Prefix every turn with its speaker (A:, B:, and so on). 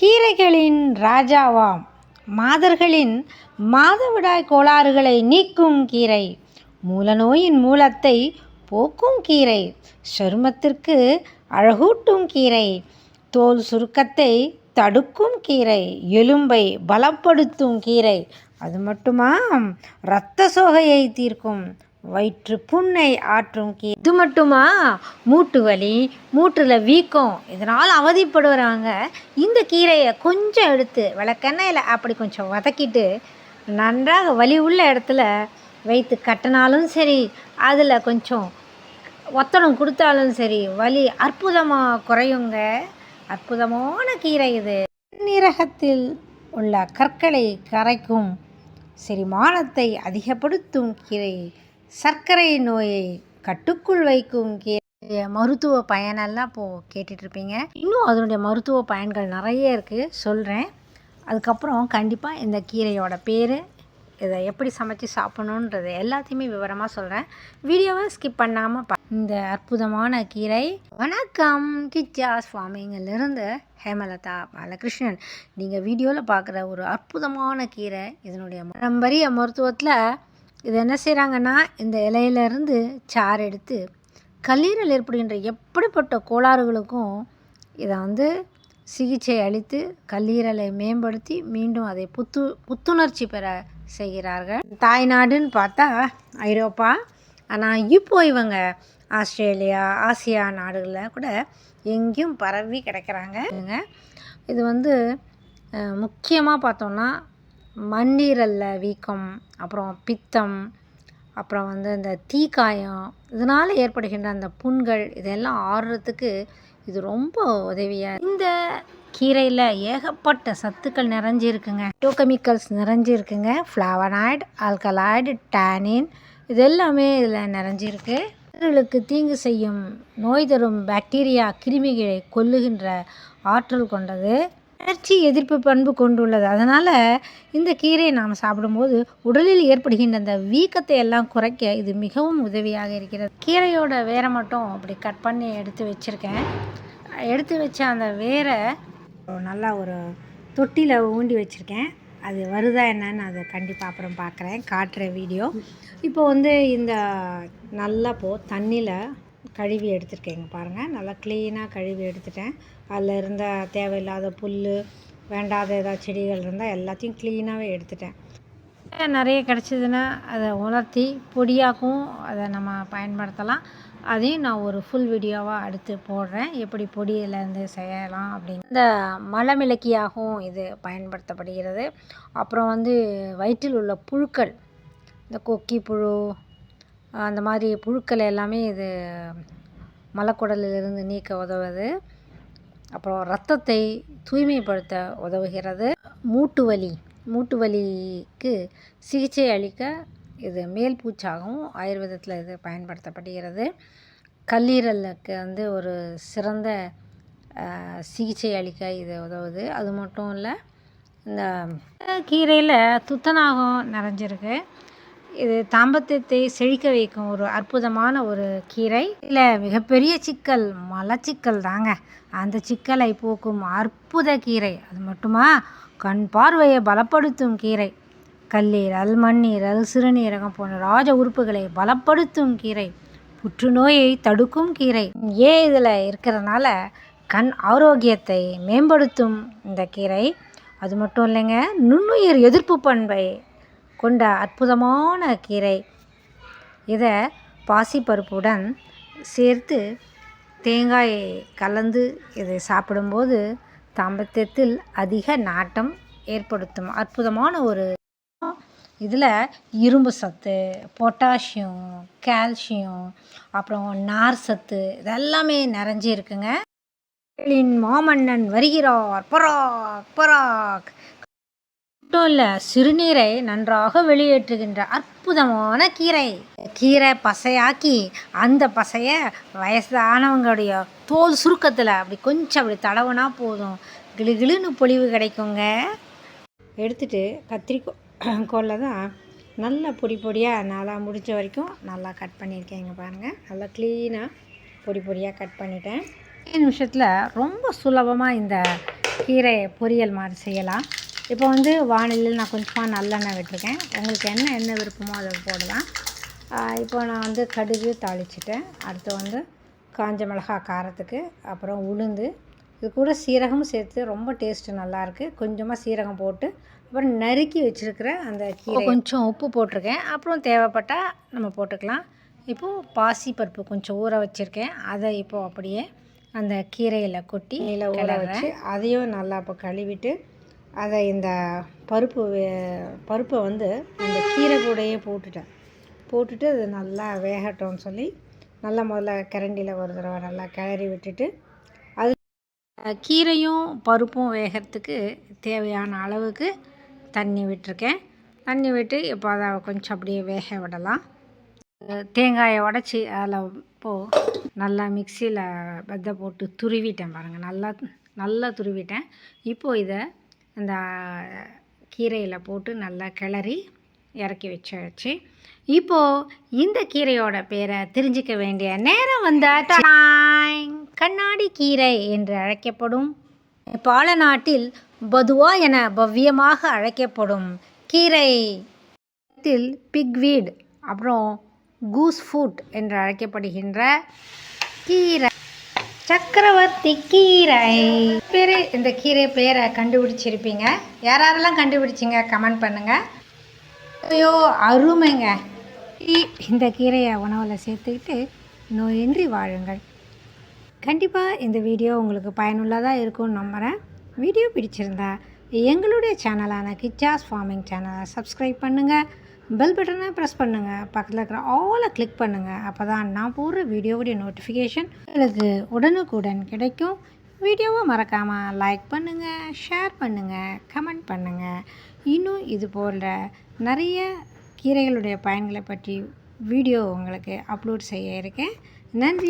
A: கீரைகளின் ராஜாவாம். மாதர்களின் மாதவிடாய் கோளாறுகளை நீக்கும் கீரை. மூலநோயின் மூலத்தை போக்கும் கீரை. சருமத்திற்கு அழகூட்டும் கீரை. தோல் சுருக்கத்தை தடுக்கும் கீரை. எலும்பை பலப்படுத்தும் கீரை. அது மட்டுமா இரத்த சோகையை தீர்க்கும். வயிற்று புண்ணை ஆற்றும் கீ இது மட்டுமா? மூட்டு வலி மூட்டில் வீக்கம். இதனால் அவதிப்படுறவங்க இந்த கீரையை கொஞ்சம் எடுத்து விளக்கெண்ணெயில் அப்படி கொஞ்சம் வதக்கிட்டு நன்றாக வலி உள்ள இடத்துல வைத்து கட்டினாலும் சரி அதில் கொஞ்சம் ஒத்தடம் கொடுத்தாலும் சரி வலி அற்புதமாக குறையுங்க. அற்புதமான கீரை இது. நீரகத்தில் உள்ள கற்களை கரைக்கும் செரிமானத்தை அதிகப்படுத்தும் கீரை. சர்க்கரை நோயை கட்டுக்குள் வைக்கும் கீரை மருத்துவ பயனெல்லாம் இப்போது கேட்டுட்ருப்பீங்க. இன்னும் அதனுடைய மருத்துவ பயன்கள் நிறைய இருக்குது சொல்கிறேன் அதுக்கப்புறம் கண்டிப்பாக இந்த கீரையோட பேர் இதை எப்படி சமைச்சு சாப்பிடணுன்றது எல்லாத்தையுமே விவரமாக சொல்கிறேன் வீடியோவை ஸ்கிப் பண்ணாமல் பா இந்த அற்புதமான கீரை. வணக்கம். கிச்சா சுவாமிங்கிலிருந்து ஹேமலதா பாலகிருஷ்ணன். நீங்கள் வீடியோவில் பார்க்குற ஒரு அற்புதமான கீரை. இதனுடைய பாரம்பரிய மருத்துவத்தில் இது என்ன செய்கிறாங்கன்னா இந்த இலையிலேருந்து சாறு எடுத்து கல்லீரல் ஏற்படுகின்ற எப்படிப்பட்ட கோளாறுகளுக்கும் இதை வந்து சிகிச்சை அளித்து கல்லீரலை மேம்படுத்தி மீண்டும் அதை புத்து புத்துணர்ச்சி பெற செய்கிறார்கள். தாய்நாடுன்னு பார்த்தா ஐரோப்பா. ஆனால் இப்போ இவங்க ஆஸ்திரேலியா ஆசியா நாடுகளில் கூட எங்கேயும் பரவி கிடைக்கிறாங்க. இது வந்து முக்கியமாக பார்த்தோன்னா மண்ணீரலில் வீக்கம் அப்புறம் பித்தம் அப்புறம் வந்து இந்த தீக்காயம் இதனால் ஏற்படுகின்ற அந்த புண்கள் இதெல்லாம் ஆறுறதுக்கு இது ரொம்ப உதவியாக இந்த கீரையில் ஏகப்பட்ட சத்துக்கள் நிறைஞ்சிருக்குங்க. டோகெமிக்கல்ஸ் நிறைஞ்சிருக்குங்க. ஃப்ளாவனாய்டு ஆல்கலாய்டு டேனின் இது எல்லாமே இதில் நிறைஞ்சிருக்கு. உடல்களுக்கு தீங்கு செய்யும் நோய் தரும் பாக்டீரியா கிருமிகளை கொல்லுகின்ற ஆற்றல் கொண்டது. வளர்ச்சி எதிர்ப்பு பண்பு கொண்டுள்ளது. அதனால் இந்த கீரையை நாம் சாப்பிடும்போது உடலில் ஏற்படுகின்ற அந்த வீக்கத்தை எல்லாம் குறைக்க இது மிகவும் உதவியாக இருக்கிறது. கீரையோட வேரை மட்டும் அப்படி கட் பண்ணி எடுத்து வச்சுருக்கேன். எடுத்து வச்ச அந்த வேரை நல்லா ஒரு தொட்டியில் ஊண்டி வச்சுருக்கேன். அது வருதா என்னன்னு அதை கண்டிப்பாக அப்புறம் பார்க்குறேன் காட்டுற வீடியோ. இப்போ வந்து இந்த நல்லா போ தண்ணியில் கழுவி எடுத்துருக்கேங்க பாருங்கள் நல்லா க்ளீனாக கழுவி எடுத்துட்டேன். அதில் இருந்த தேவையில்லாத புல் வேண்டாத ஏதாவது செடிகள் இருந்தால் எல்லாத்தையும் க்ளீனாகவே எடுத்துட்டேன். நிறைய கிடச்சிதுன்னா அதை உலர்த்தி பொடியாகவும் அதை நம்ம பயன்படுத்தலாம். அதையும் நான் ஒரு ஃபுல் வீடியோவாக அடுத்து போடுறேன். எப்படி பொடியிலேருந்து செய்யலாம் அப்படின்னு. இந்த மலமிளக்கியாகவும் இது பயன்படுத்தப்படுகிறது. அப்புறம் வந்து வயிற்றில் உள்ள புழுக்கள் இந்த கொக்கி புழு அந்த மாதிரி புழுக்கள் எல்லாமே இது மலக்குடலிலிருந்து நீக்க உதவுது. அப்புறம் ரத்தத்தை தூய்மைப்படுத்த உதவுகிறது. மூட்டு வலி மூட்டு வலிக்கு சிகிச்சை அளிக்க இது மேல் பூச்சாகவும் ஆயுர்வேதத்தில் இது பயன்படுத்தப்படுகிறது. கல்லீரலுக்கு வந்து ஒரு சிறந்த சிகிச்சை அளிக்க இது உதவுது. அது மட்டும் இல்லை இந்த கீரையில் துத்தநாகம் நிறைஞ்சிருக்கு. இது தாம்பத்தியத்தை செழிக்க வைக்கும் ஒரு அற்புதமான ஒரு கீரை. இல்லை மிகப்பெரிய சிக்கல் மலச்சிக்கல் தாங்க. அந்த சிக்கலை போக்கும் அற்புத கீரை. அது மட்டுமா? கண் பார்வையை பலப்படுத்தும் கீரை. கல்லீரல் மண்ணீரல் சிறுநீரகம் போன்ற ராஜ உறுப்புகளை பலப்படுத்தும் கீரை. புற்றுநோயை தடுக்கும் கீரை. ஏ இதில் இருக்கிறதுனால கண் ஆரோக்கியத்தை மேம்படுத்தும் இந்த கீரை? அது மட்டும் இல்லைங்க நுண்ணுயிர் எதிர்ப்பு பண்பை கொண்ட அற்புதமான கீரை. இதை பாசிப்பருப்புடன் சேர்த்து தேங்காய் கலந்து இதை சாப்பிடும்போது தாம்பத்தியத்தில் அதிக நாட்டம் ஏற்படுத்தும். அற்புதமான ஒரு இதில் இரும்பு சத்து பொட்டாசியம் கால்சியம் அப்புறம் நார் சத்து இதெல்லாமே நிறைஞ்சி இருக்குங்க மாமன்னன் வருகிறார். பராக் பராக். மட்டும் இல்லை சிறுநீரை நன்றாக வெளியேற்றுகின்ற அற்புதமான கீரை. கீரை பசையாக்கி அந்த பசையை வயசானவங்களுடைய தோல் சுருக்கத்தில் அப்படி கொஞ்சம் அப்படி தடவுனா போதும். கிளு கிளுன்னு கிடைக்குங்க. எடுத்துட்டு கத்திரிக்கோலில் தான் நல்லா பொடி பொடியாக நல்லா முடிஞ்ச வரைக்கும் நல்லா கட் பண்ணியிருக்கேங்க பாருங்கள் நல்லா க்ளீனாக பொடி பொடியாக கட் பண்ணிட்டேன். நிமிஷத்தில் ரொம்ப சுலபமாக இந்த கீரை பொரியல் மாதிரி செய்யலாம். இப்போ வந்து வானிலையில் நான் கொஞ்சமாக நல்லெண்ணெய் விட்டுருக்கேன். உங்களுக்கு என்ன எண்ணெய் விருப்பமோ அதை போடலாம். இப்போ நான் வந்து கடுகு தாளிச்சிட்டேன். அடுத்து வந்து காஞ்ச மிளகாய் காரத்துக்கு அப்புறம் உளுந்து. இது கூட சீரகமும் சேர்த்து ரொம்ப டேஸ்ட்டு நல்லாயிருக்கு கொஞ்சமாக சீரகம் போட்டு அப்புறம் நறுக்கி வச்சுருக்கிற அந்த கீரை கொஞ்சம் உப்பு போட்டிருக்கேன். அப்புறம் தேவைப்பட்டால் நம்ம போட்டுக்கலாம். இப்போது பாசி பருப்பு கொஞ்சம் ஊற வச்சுருக்கேன். அதை இப்போது அப்படியே அந்த கீரையில் கொட்டி ஊற வச்சு அதையும் நல்லா இப்போ கழுவிட்டு அதை இந்த பருப்பு வே- பருப்பை வந்து அந்த கீரை கூடையே போட்டுட்டேன். போட்டுட்டு அது நல்லா வேகட்டும்னு சொல்லி நல்லா முதல்ல கரண்டியில் ஒரு தடவை நல்லா கிளறி விட்டுட்டு அது கீரையும் பருப்பும் வேகிறதுக்கு தேவையான அளவுக்கு தண்ணி விட்டுருக்கேன். தண்ணி விட்டு இப்போ அதை கொஞ்சம் அப்படியே வேக விடலாம். தேங்காயை உடச்சி அதில் இப்போது நல்லா மிக்சியில் வெதை போட்டு துருவிட்டேன் பாருங்கள் நல்லா நல்லா துருவிட்டேன். இப்போது இதை அந்த கீரையில் போட்டு நல்லா கிளறி இறக்கி வச்சாச்சு. இப்போது இந்த கீரையோட பேரை தெரிஞ்சிக்க வேண்டிய நேரம் வந்தாச்சு கண்ணாடி கீரை என்று அழைக்கப்படும் பால நாட்டில் பதுவா என பவ்யமாக அழைக்கப்படும் கீரை பிக்வீட் அப்புறம் கூஸ் ஃபுட் என்று அழைக்கப்படுகின்ற கீரை சக்கரவர்த்தி கீரை. பேர் இந்த கீரை பேரை கண்டுபிடிச்சிருப்பீங்க. யார் யாரெல்லாம் கண்டுபிடிச்சிங்க? கமெண்ட் பண்ணுங்கள் ஐயோ அருமைங்க. இந்த கீரையை உணவில் சேர்த்துக்கிட்டு நோயின்றி வாழுங்கள். கண்டிப்பாக இந்த வீடியோ உங்களுக்கு பயனுள்ளதாக இருக்கும்னு நம்புகிறேன் வீடியோ பிடிச்சிருந்தா எங்களுடைய சேனலான கிச்சாஸ் ஃபார்மிங் சேனலை சப்ஸ்கிரைப் பண்ணுங்கள் பெல் பட்டனை ப்ரெஸ் பண்ணுங்கள் பக்கத்தில் இருக்கிற ஆலை கிளிக் பண்ணுங்கள் அப்போ தான் நான் போடுற வீடியோவுடைய நோட்டிஃபிகேஷன் உங்களுக்கு உடனுக்குடன் கிடைக்கும். வீடியோவை மறக்காமல் லைக் பண்ணுங்கள் ஷேர் பண்ணுங்கள் கமெண்ட் பண்ணுங்கள் இன்னும் இது போன்ற நிறைய கீரைகளுடைய பயன்களை பற்றி வீடியோ உங்களுக்கு அப்லோட் செய்ய இருக்கேன். நன்றி.